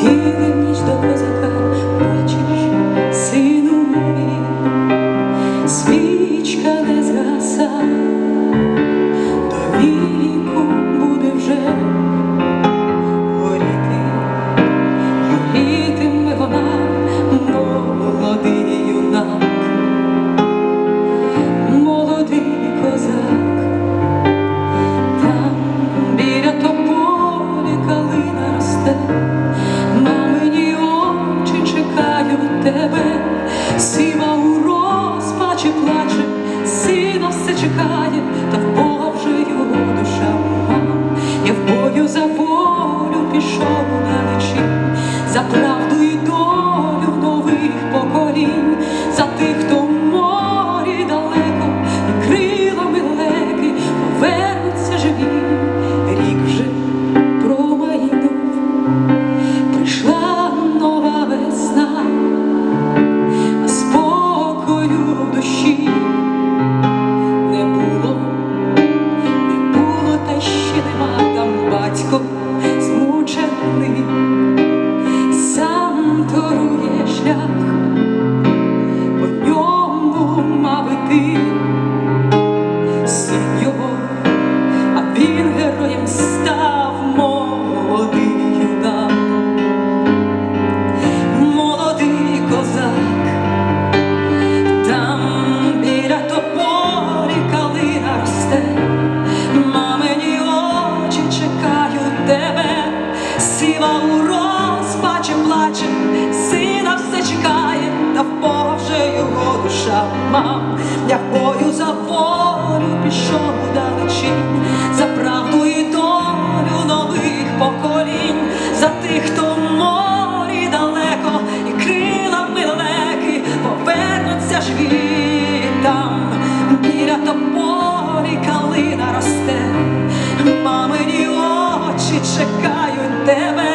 tea. тебе, сіва у розпачі плаче, сіна все чекає. за полю пішов далечінь, за правду і долю нових поколінь, за тих, хто в морі далеко і крилами далеки повернуться живі там, біля тополі калина росте, мамині очі чекають тебе.